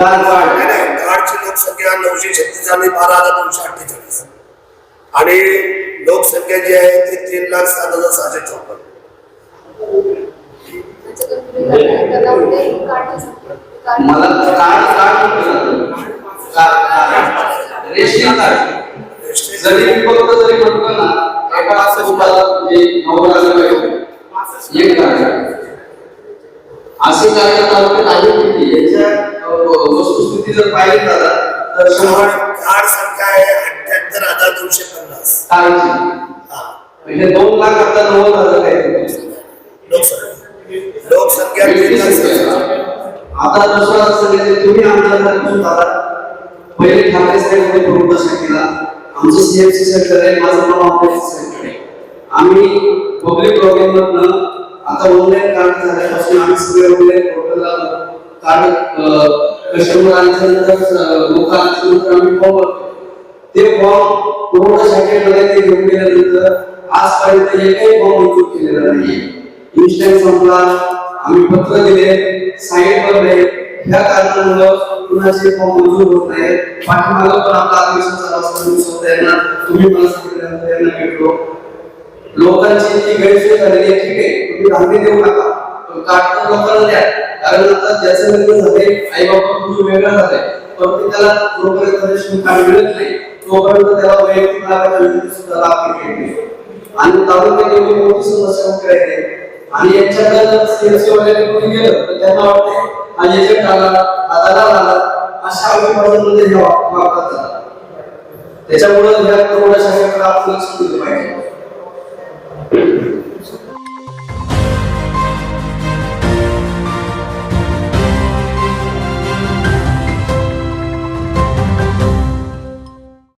नाही, कार्डची लोकसंख्या नऊशे छत्तीस आणि बारा हजार दोनशे अठ्ठेचाळीस. आणि लोकसंख्या जी आहे ती तीन लाख सात हजार सहाशे चौपन्न. मला जरी फक्त जरी म्हटलं ना. एका कुटुंबाला म्हणजे एक असे कार्य तालुक्यात आहे किती याच्या अ, वस्तुस्थिती जर पाहिली दादा तर शंभर कार्ड संख्या आहे अठ्याहत्तर हजार दोनशे पन्नास. कार्डची हा. म्हणजे दोन लाख आता नव्वद हजार आहे. लोकसंख्या. लोकसंख्या. आता दुसरा सांगायचे तुम्ही आमदार झाल्यापासून दादा पहिले ठाकरे साहेबांनी प्रमुख केला आमचं सीएमसी सेक्टर आहे माझं ऑपरेशन सेक्टर आहे. आम्ही पब्लिक लॉगिन मधनं आता ऑनलाईन कार्ड झाल्यापासून आम्ही सगळे ऑनलाईन पोर्टलला कार्ड कस्टमर आल्यानंतर लोक आल्यानंतर आम्ही फॉर्म भरतो. ते फॉर्म पूर्ण शाखेमध्ये ते घेऊन गेल्यानंतर आजपर्यंत एकही फॉर्म मंजूर केलेला नाही इन्स्टंट संपला आम्ही पत्र दिले साईट भरले ह्या कारणामुळे कुणाचे फॉर्म मंजूर होत नाही पाठीमागं पण आपला आत्मविश्वास असताना तुम्ही मला सांगितल्यानंतर यांना भेटलो. लोकांची जी गैरसोय झालेली आहे ठीक आहे? तुम्ही धान्य देऊ नका. पण कार्ड तर लोकांना द्या. कारण आता ज्याचं लग्न झाले आई बाबा तुझं वेगळं झालंय पण ते त्याला जोपर्यंत रेशन कार्ड मिळत नाही तोपर्यंत त्याला वैयक्तिक लाभाच्या सुद्धा लाभ मिळत नाही. आणि तालुक्यात एवढी मोठी समस्या उभी राहिली आणि यांच्याकडे सीएससी वगैरे कोणी गेलं तर त्यांना वाटते आणि एजंट आला हा आला अशा अभिप्रायांमध्ये हे वापरतात. त्याच्यामुळे या करोडा शाखेकडे आपण लक्ष दिलं पाहिजे. Thank you.